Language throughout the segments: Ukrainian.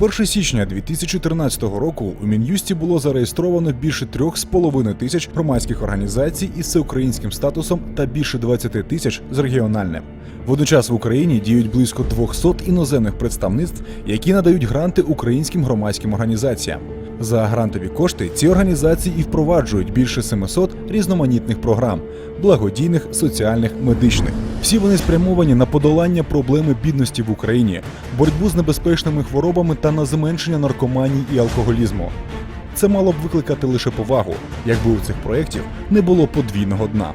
На 1 січня 2013 року у Мін'юсті було зареєстровано більше 3,5 тисяч громадських організацій із всеукраїнським статусом та більше 20 тисяч з регіональним. Водночас в Україні діють близько 200 іноземних представництв, які надають гранти українським громадським організаціям. За грантові кошти ці організації і впроваджують більше 700 різноманітних програм благодійних, соціальних, медичних. Всі вони спрямовані на подолання проблеми бідності в Україні, боротьбу з небезпечними хворобами та на зменшення наркоманії і алкоголізму. Це мало б викликати лише повагу, якби у цих проєктів не було подвійного дна.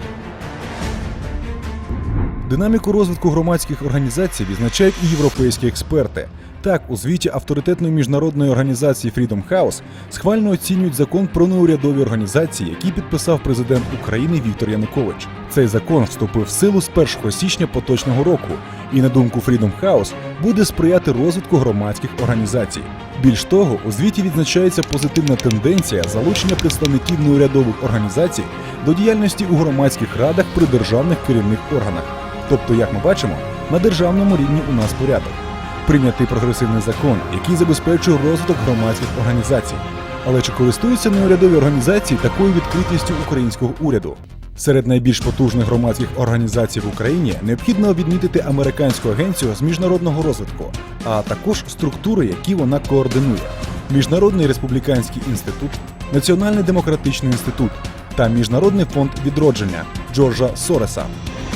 Динаміку розвитку громадських організацій відзначають і європейські експерти. Так, у звіті авторитетної міжнародної організації Freedom House схвально оцінюють закон про неурядові організації, який підписав президент України Віктор Янукович. Цей закон вступив в силу з 1 січня поточного року, і на думку Freedom House буде сприяти розвитку громадських організацій. Більш того, у звіті відзначається позитивна тенденція залучення представників неурядових організацій до діяльності у громадських радах при державних керівних органах. Тобто, як ми бачимо, на державному рівні у нас порядок. Прийнятий прогресивний закон, який забезпечує розвиток громадських організацій. Але чи користуються неурядові організації такою відкритістю українського уряду? Серед найбільш потужних громадських організацій в Україні необхідно відмітити американську агенцію з міжнародного розвитку, а також структури, які вона координує: Міжнародний республіканський інститут, Національний демократичний інститут та Міжнародний фонд відродження Джорджа Сореса.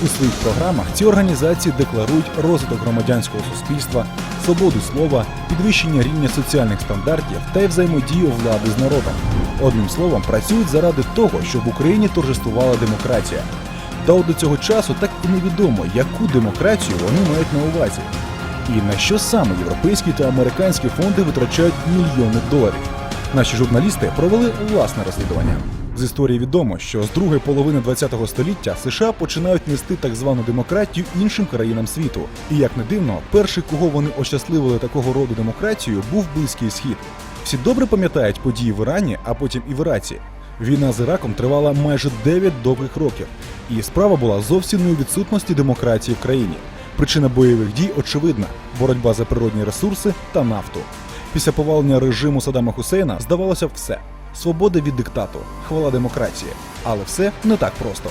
У своїх програмах ці організації декларують розвиток громадянського суспільства, свободу слова, підвищення рівня соціальних стандартів та й взаємодію влади з народом. Одним словом, працюють заради того, щоб в Україні торжествувала демократія. Та от до цього часу так і невідомо, яку демократію вони мають на увазі, і на що саме європейські та американські фонди витрачають мільйони доларів. Наші журналісти провели власне розслідування. З історії відомо, що з другої половини ХХ століття США починають нести так звану демократію іншим країнам світу. І як не дивно, перший, кого вони ощасливили такого роду демократію, був Близький Схід. Всі добре пам'ятають події в Ірані, а потім і в Іраці. Війна з Іраком тривала майже 9 довгих років, і справа була зовсім не у відсутності демократії в країні. Причина бойових дій очевидна: боротьба за природні ресурси та нафту. Після повалення режиму Саддама Хусейна здавалося все свобода від диктату, хвала демократії. Але все не так просто.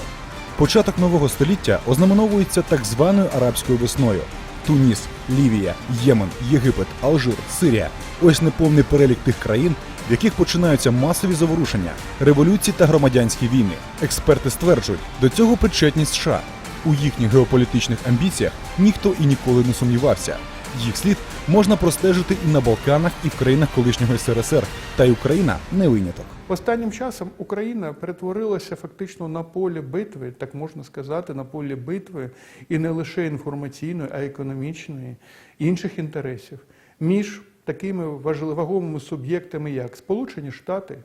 Початок нового століття ознаменовується так званою арабською весною: Туніс, Лівія, Ємен, Єгипет, Алжир, Сирія. Ось неповний перелік тих країн, в яких починаються масові заворушення, революції та громадянські війни. Експерти стверджують, до цього причетні США. У їхніх геополітичних амбіціях ніхто і ніколи не сумнівався. Їх слід можна простежити і на Балканах, і в країнах колишнього СРСР, та й Україна не виняток. Останнім часом Україна перетворилася фактично на поле битви, так можна сказати, на полі битви і не лише інформаційної, а й економічної, інших інтересів між такими важливими суб'єктами, як Сполучені Штати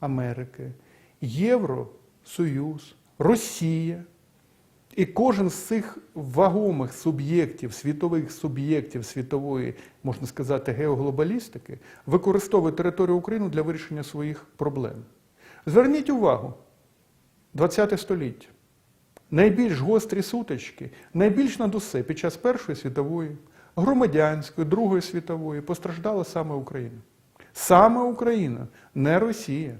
Америки, Євросоюз, Росія. І кожен з цих вагомих суб'єктів, світових суб'єктів світової, можна сказати, геоглобалістики, використовує територію України для вирішення своїх проблем. Зверніть увагу, ХХ століття. Найбільш гострі сутички, найбільш над усе під час Першої світової, громадянської, Другої світової постраждала саме Україна. Саме Україна, не Росія,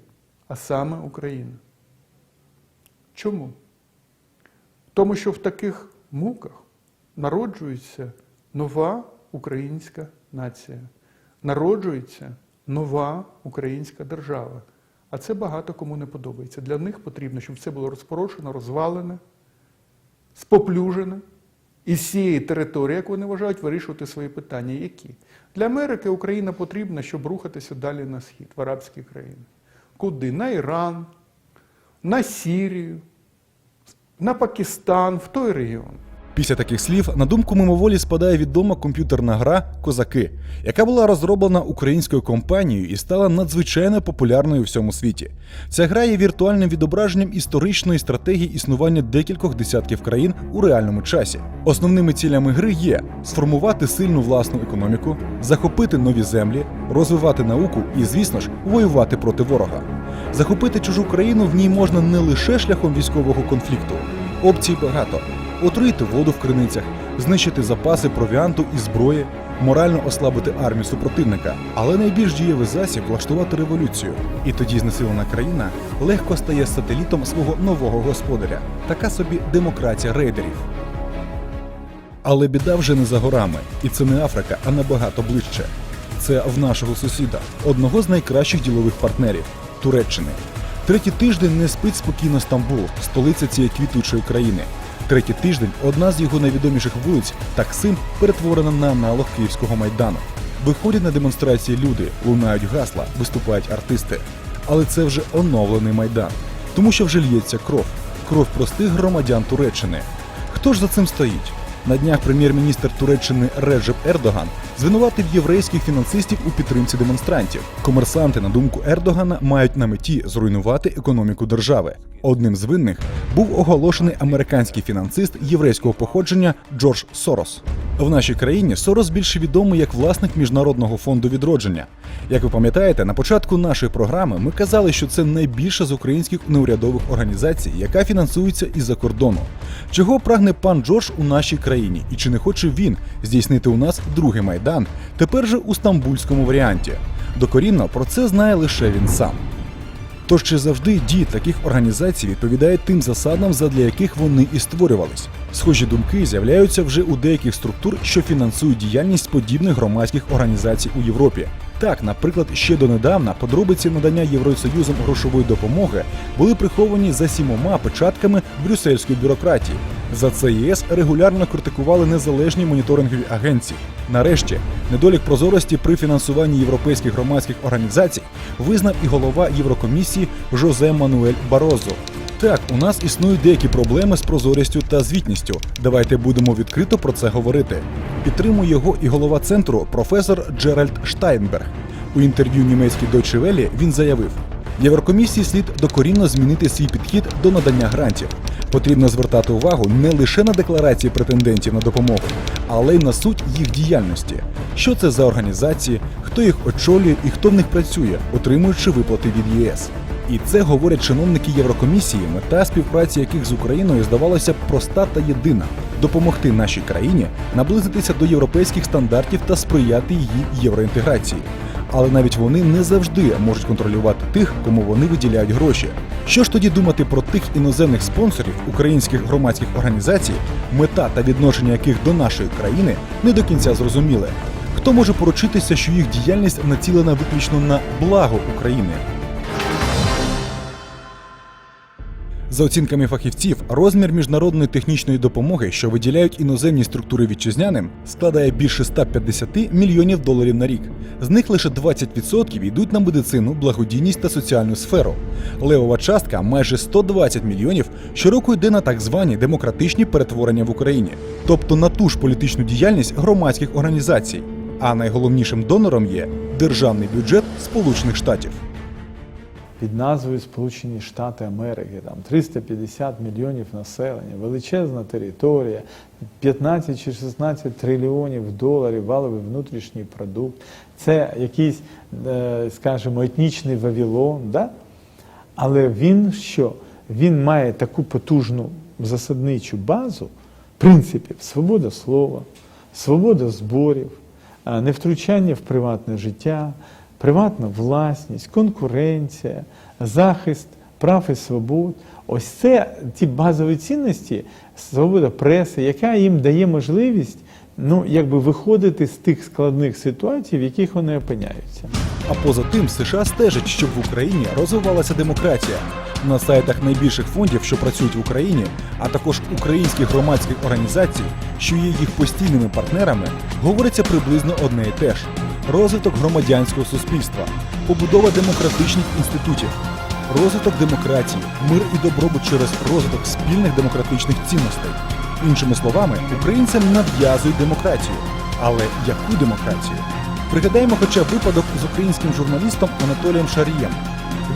а саме Україна. Чому? Тому що в таких муках народжується нова українська нація, народжується нова українська держава. А це багато кому не подобається. Для них потрібно, щоб це було розпорошено, розвалене, споплюжене. І з цієї території, як вони вважають, вирішувати свої питання. Які? Для Америки Україна потрібна, щоб рухатися далі на схід, в арабські країни. Куди? На Іран, на Сірію, на Пакистан, в той регіон. Після таких слів на думку мимоволі спадає відома комп'ютерна гра Козаки, яка була розроблена українською компанією і стала надзвичайно популярною у всьому світі. Ця гра є віртуальним відображенням історичної стратегії існування декількох десятків країн у реальному часі. Основними цілями гри є сформувати сильну власну економіку, захопити нові землі, розвивати науку і, звісно ж, воювати проти ворога. Захопити чужу країну в ній можна не лише шляхом військового конфлікту. Опцій багато: отруїти воду в криницях, знищити запаси провіанту і зброї, морально ослабити армію супротивника, але найбільш дієвий засіб влаштувати революцію. І тоді знесилена країна легко стає сателітом свого нового господаря. Така собі демократія рейдерів. Але біда вже не за горами, і це не Африка, а набагато ближче. Це в нашого сусіда, одного з найкращих ділових партнерів Туреччини. Третій тиждень не спить спокійно Стамбул, столиця цієї квітучої країни. Третій тиждень одна з його найвідоміших вулиць Таксим перетворена на аналог київського майдану. Виходять на демонстрації люди, лунають гасла, виступають артисти. Але це вже оновлений майдан, тому що вже лється кров, кров простих громадян Туреччини. Хто ж за цим стоїть? На днях прем'єр-міністр Туреччини Реджеп Ердоган звинуватив єврейських фінансистів у підтримці демонстрантів. Комерсанти, на думку Ердогана, мають на меті зруйнувати економіку держави. Одним з винних був оголошений американський фінансист єврейського походження Джордж Сорос. В нашій країні Сорос більше відомий як власник міжнародного фонду відродження. Як ви пам'ятаєте, на початку нашої програми ми казали, що це найбільша з українських неурядових організацій, яка фінансується із-за кордону. Чого прагне пан Джордж у нашій країні, і чи не хоче він здійснити у нас другий майдан, тепер же у стамбульському варіанті? Докорінно про це знає лише він сам. Тож чи завжди дії таких організацій відповідають тим засадам, задля яких вони і створювались? Схожі думки з'являються вже у деяких структур, що фінансують діяльність подібних громадських організацій у Європі. Так, наприклад, ще донедавна подробиці надання Євросоюзом грошової допомоги були приховані за сімома печатками брюссельської бюрократії. За це ЄС регулярно критикували незалежні моніторингові агенції. Нарешті, недолік прозорості при фінансуванні європейських громадських організацій визнав і голова Єврокомісії Жозе Мануель Барозо. Так, у нас існують деякі проблеми з прозорістю та звітністю. Давайте будемо відкрито про це говорити. Підтримує його і голова центру професор Джеральд Штайнберг. У інтерв'ю німецькій Deutsche Welle він заявив: Єврокомісії слід докорінно змінити свій підхід до надання грантів. Потрібно звертати увагу не лише на декларації претендентів на допомогу, але й на суть їх діяльності. Що це за організації, хто їх очолює і хто в них працює, отримуючи виплати від ЄС. І це говорять чиновники Єврокомісії, мета співпраці яких з Україною здавалося проста та єдина допомогти нашій країні наблизитися до європейських стандартів та сприяти її євроінтеграції. Але навіть вони не завжди можуть контролювати тих, кому вони виділяють гроші. Що ж тоді думати про тих іноземних спонсорів українських громадських організацій, мета та відношення яких до нашої країни не до кінця зрозуміле? Хто може поручитися, що їх діяльність націлена виключно на благо України? За оцінками фахівців, розмір міжнародної технічної допомоги, що виділяють іноземні структури вітчизняним, складає більше 150 мільйонів доларів на рік. З них лише 20% йдуть на медицину, благодійність та соціальну сферу. Левова частка майже 120 мільйонів щороку йде на так звані демократичні перетворення в Україні, тобто на ту ж політичну діяльність громадських організацій. А найголовнішим донором є державний бюджет Сполучених Штатів. Під назвою Сполучені Штати Америки, там 350 мільйонів населення, величезна територія, 15 чи 16 трильйонів доларів валовий внутрішній продукт. Це якийсь, е, скажімо, етнічний Вавилон, да? але він що? Він має таку потужну засадничу базу принципів свобода слова, свобода зборів, е, невтручання в приватне життя, приватна власність, конкуренція, захист прав і свобод. Ось це ті базові цінності, свобода преси, яка їм дає можливість ну, якби виходити з тих складних ситуацій, в яких вони опиняються. А поза тим, США стежать, щоб в Україні розвивалася демократія. На сайтах найбільших фондів, що працюють в Україні, а також українських громадських організацій, що є їх постійними партнерами, говориться приблизно одне і те ж: розвиток громадянського суспільства, побудова демократичних інститутів, розвиток демократії, мир і добробут через розвиток спільних демократичних цінностей. Іншими словами, українцям нав'язують демократію. Але яку демократію? Пригадаємо хоча випадок з українським журналістом Анатолієм Шарієм.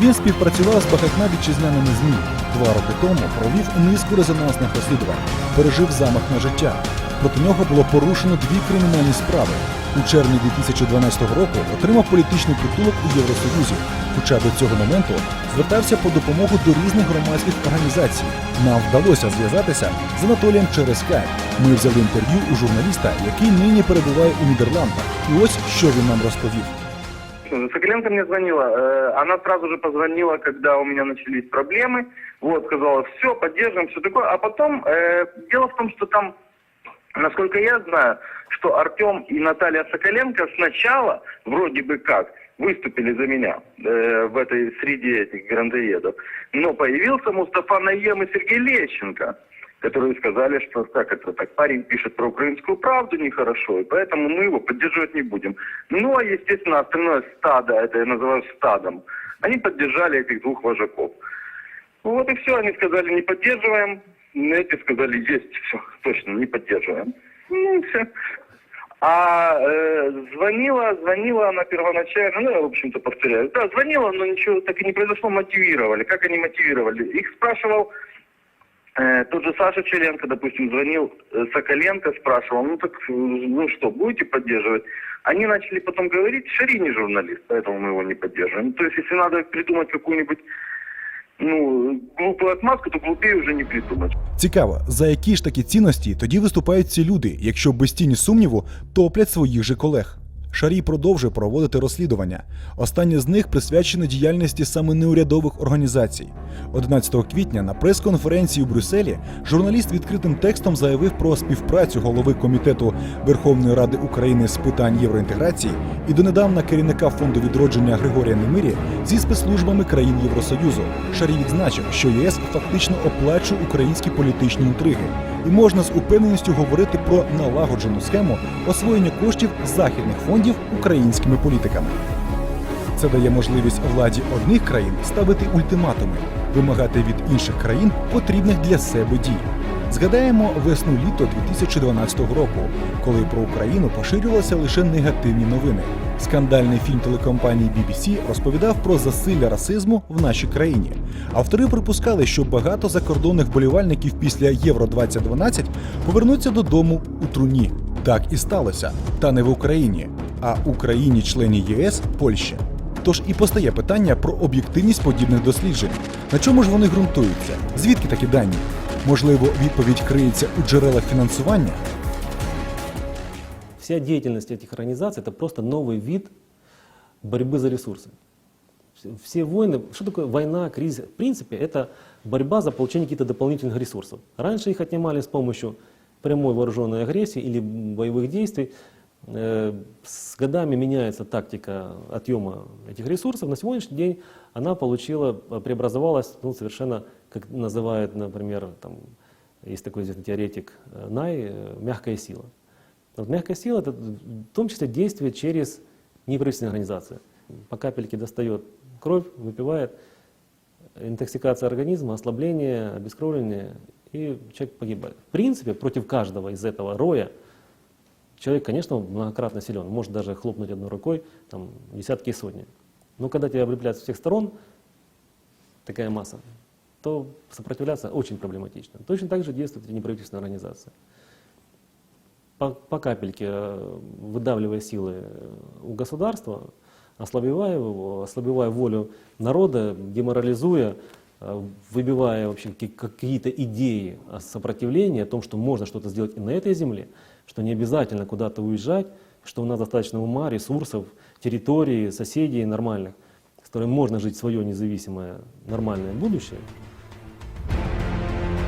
Він співпрацював з багатьма вітчизняними ЗМІ. Два роки тому провів низку резонансних розслідувань, пережив замах на життя. Проти нього було порушено дві кримінальні справи. У червні 2012 року отримав політичний притулок у Євросоюзі, хоча до цього моменту звертався по допомогу до різних громадських організацій. Нам вдалося зв'язатися з Анатолієм через Skype. Ми взяли інтерв'ю у журналіста, який нині перебуває у Нідерландах. І ось що він нам розповів. Соколенко мне звонила. э, Она сразу же позвонила, когда у меня начались проблемы. Вот, сказала, все, поддержим, все такое. А потом, э, дело в том, что там, насколько я знаю, что Артем и Наталья Соколенко сначала, вроде бы как, выступили за меня э, в этой среде этих грандоедов. Но появился Мустафа Наем и Сергей Лещенко которые сказали, что так это так парень пишет про украинскую правду нехорошо, и поэтому мы его поддерживать не будем. Ну, а естественно, остальное стадо, это я называю стадом, они поддержали этих двух вожаков. Вот и все, они сказали, не поддерживаем, эти сказали, есть, все, точно, не поддерживаем. Ну, все. А э, звонила, звонила она первоначально, ну, я, в общем-то, повторяю. Да, звонила, но ничего так и не произошло, мотивировали. Как они мотивировали? Их спрашивал Э, Тот же Саша Черенко, допустим, звонил э, Соколенко, спрашивал, ну так, ну что, будете поддерживать? Они начали потом говорить, Шари не журналист, поэтому мы его не поддерживаем. То есть, если надо придумать какую-нибудь, ну, глупа отмазку, то глупее вже не придумать. Цікаво, за які ж такі цінності тоді виступають ці люди, якщо без тіні сумніву топлять своїх же колег. Шарій продовжує проводити розслідування. Останнє з них присвячене діяльності саме неурядових організацій. 11 квітня на прес-конференції у Брюсселі журналіст відкритим текстом заявив про співпрацю голови комітету Верховної Ради України з питань євроінтеграції і донедавна керівника фонду відродження Григорія Немирі зі спецслужбами країн Євросоюзу. Шарій відзначив, що ЄС фактично оплачує українські політичні інтриги, і можна з упевненістю говорити про налагоджену схему освоєння коштів західних фондів українськими політиками. Це дає можливість владі одних країн ставити ультиматуми, вимагати від інших країн потрібних для себе дій. Згадаємо весну-літо 2012 року, коли про Україну поширювалися лише негативні новини. Скандальний фільм телекомпанії BBC розповідав про засилля расизму в нашій країні. Автори припускали, що багато закордонних вболівальників після Євро 2012 повернуться додому у труні. Так і сталося, та не в Україні, а у країні-члені ЄС Польщі. Тож і постає питання про об'єктивність подібних досліджень. На чому ж вони ґрунтуються? Звідки такі дані? Можливо, відповідь криється у джерелах фінансування? Вся деятельность этих организаций – это просто новый вид борьбы за ресурсы. Все войны, что такое война, кризис? В принципе, это борьба за получение каких-то дополнительных ресурсов. Раньше их отнимали с помощью прямой вооруженной агрессии или боевых действий. Э, С годами меняется тактика отъема этих ресурсов. На сегодняшний день она получила, э, преобразовалась ну, совершенно, как называет, например, там, есть такой известный теоретик э, Най, мягкая сила. Вот мягкая сила – это в том числе действие через неправительственные организации. По капельке достает кровь, выпивает, интоксикация организма, ослабление, обескровление, и человек погибает. В принципе, против каждого из этого роя человек, конечно, многократно силен, может даже хлопнуть одной рукой, там, десятки и сотни. Но когда тебя облепляют с всех сторон, такая масса, то сопротивляться очень проблематично. Точно так же действуют эти неправительственные организации по, по капельке э, выдавливая силы э, у государства, ослабевая его, ослабевая волю народа, деморализуя, э, выбивая вообще ки- какие-то идеи о сопротивлении, о том, что можно что-то сделать и на этой земле, что не обязательно куда-то уезжать, что у нас достаточно ума, ресурсов, территории, соседей нормальных, с которыми можно жить свое независимое нормальное будущее.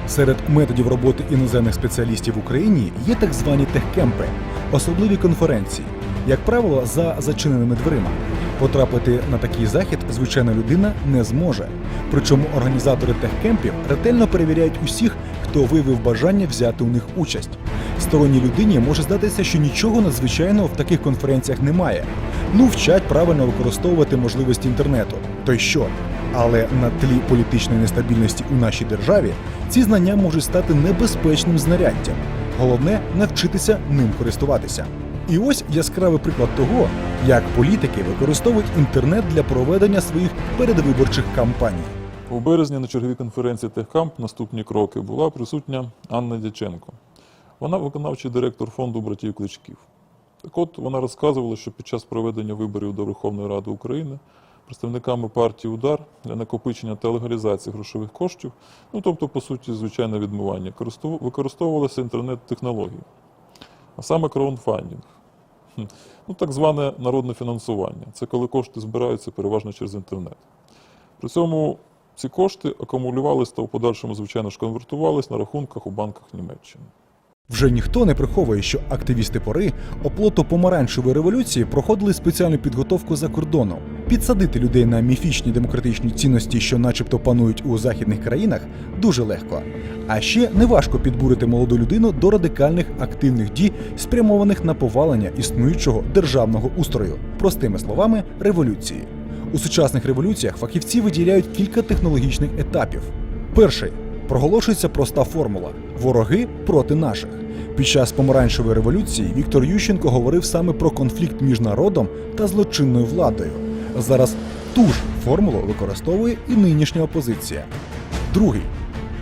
Серед методів роботи іноземних спеціалістів в Україні є так звані техкемпи, особливі конференції, як правило, за зачиненими дверима. Потрапити на такий захід звичайна людина не зможе. Причому організатори техкемпів ретельно перевіряють усіх, хто виявив бажання взяти у них участь. Сторонній людині може здатися, що нічого надзвичайного в таких конференціях немає. Ну, вчать правильно використовувати можливості інтернету. То й що? Але на тлі політичної нестабільності у нашій державі ці знання можуть стати небезпечним знаряддям. Головне навчитися ним користуватися. І ось яскравий приклад того, як політики використовують інтернет для проведення своїх передвиборчих кампаній. У березні на черговій конференції Техкамп наступні кроки була присутня Анна Дяченко. Вона виконавчий директор фонду братів Кличків. Так от вона розказувала, що під час проведення виборів до Верховної Ради України представниками партії Удар для накопичення та легалізації грошових коштів, ну тобто, по суті, звичайне відмивання, використовувалися інтернет-технології, а саме краудфандинг. Ну, так зване народне фінансування. Це коли кошти збираються переважно через інтернет. При цьому ці кошти акумулювалися та в подальшому, звичайно ж, конвертувалися на рахунках у банках Німеччини. Вже ніхто не приховує, що активісти пори оплоту помаранчевої революції проходили спеціальну підготовку за кордоном. Підсадити людей на міфічні демократичні цінності, що начебто панують у західних країнах, дуже легко. А ще неважко підбурити молоду людину до радикальних активних дій, спрямованих на повалення існуючого державного устрою, простими словами, революції. У сучасних революціях фахівці виділяють кілька технологічних етапів. Перший проголошується проста формула: вороги проти наших. Під час помаранчевої революції Віктор Ющенко говорив саме про конфлікт між народом та злочинною владою. Зараз ту ж формулу використовує і нинішня опозиція. Другий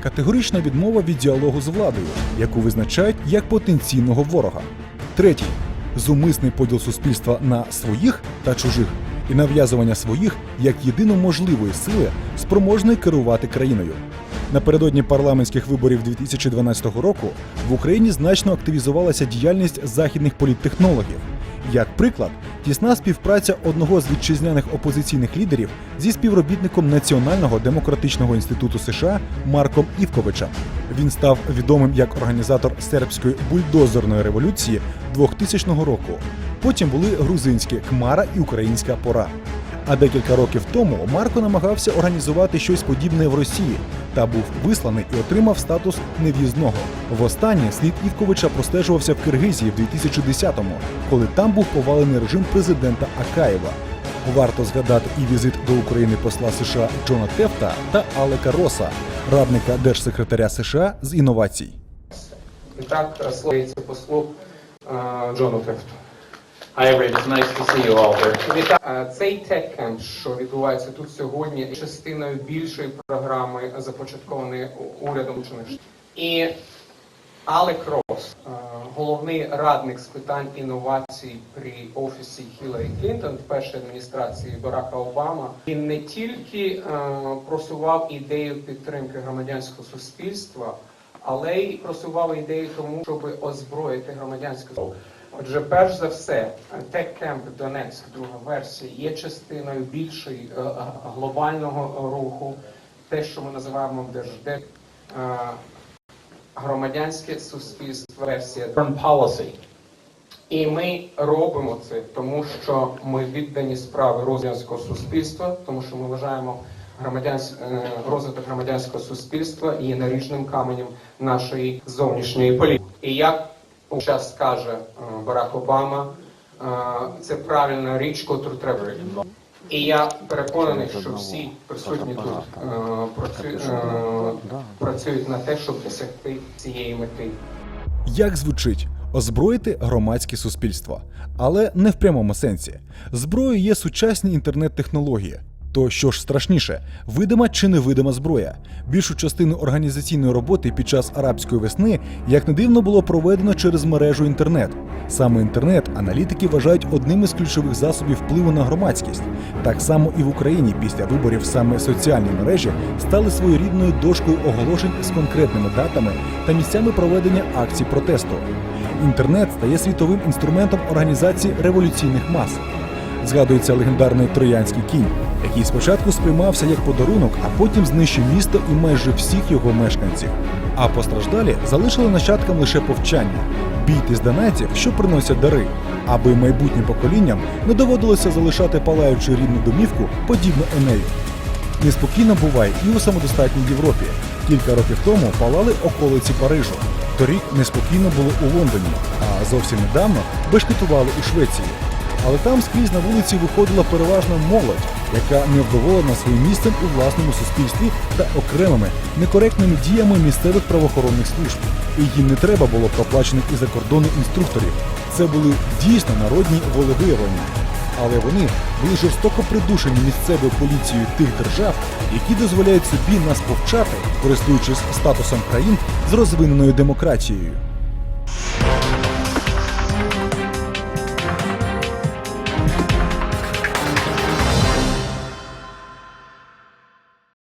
категорична відмова від діалогу з владою, яку визначають як потенційного ворога. Третій зумисний поділ суспільства на своїх та чужих і нав'язування своїх як єдино можливої сили, спроможної керувати країною. Напередодні парламентських виборів 2012 року в Україні значно активізувалася діяльність західних політтехнологів. Як приклад, тісна співпраця одного з вітчизняних опозиційних лідерів зі співробітником Національного демократичного інституту США Марком Івковичем. Він став відомим як організатор сербської бульдозерної революції 2000 року. Потім були грузинські Кмара і українська пора. А декілька років тому Марко намагався організувати щось подібне в Росії та був висланий і отримав статус нев'їзного. Востаннє слід Івковича простежувався в Киргизії в 2010-му, коли там був повалений режим президента Акаєва. Варто згадати і візит до України посла США Джона Тефта та Алека Роса, радника держсекретаря США з інновацій. Так словується послу е, Джону Тефту. Hi, everybody. It's nice to see you all here. Вітаю. Цей тек-кемп, що відбувається тут сьогодні, частиною більшої програми, започаткованої урядом Штатів. І Алек Рос, е, головний радник з питань інновацій при офісі Хіларі Клінтон в першій адміністрації Барака Обама, він не тільки просував ідею підтримки громадянського суспільства, але й просував ідею тому, щоб озброїти громадянське суспільство. Отже, перш за все, TechCamp Донецьк, друга версія, є частиною більшої е, глобального руху, те, що ми називаємо Держдеп, е, громадянське суспільство версія policy. і ми робимо це, тому що ми віддані справи розвитку суспільства, тому що ми вважаємо громадянсь... е, розвиток громадянського суспільства є наріжним каменем нашої зовнішньої політики. І як час каже е, Барак Обама, е, це правильна річ, котру треба. І я переконаний, що всі присутні тут е, працюють на те, щоб досягти цієї мети. Як звучить озброїти громадське суспільство, але не в прямому сенсі. Зброєю є сучасні інтернет-технології. То що ж страшніше, видима чи невидима зброя? Більшу частину організаційної роботи під час арабської весни, як не дивно, було проведено через мережу інтернет. Саме інтернет аналітики вважають одним із ключових засобів впливу на громадськість. Так само і в Україні після виборів саме соціальні мережі стали своєрідною дошкою оголошень з конкретними датами та місцями проведення акцій протесту. Інтернет стає світовим інструментом організації революційних мас. Згадується легендарний троянський кінь, який спочатку сприймався як подарунок, а потім знищив місто і майже всіх його мешканців. А постраждалі залишили нащадкам лише повчання: бійтесь донатів, що приносять дари, аби майбутнім поколінням не доводилося залишати палаючу рідну домівку подібно Енею. Неспокійно буває і у самодостатній Європі. Кілька років тому палали околиці Парижу. Торік неспокійно було у Лондоні, а зовсім недавно бешкетували у Швеції. Але там скрізь на вулиці виходила переважно молодь, яка невдоволена своїм місцем у власному суспільстві та окремими некоректними діями місцевих правоохоронних служб. І їм не треба було проплачених із-за кордону інструкторів. Це були дійсно народні волевиявлення. Але вони були жорстоко придушені місцевою поліцією тих держав, які дозволяють собі нас повчати, користуючись статусом країн з розвиненою демократією.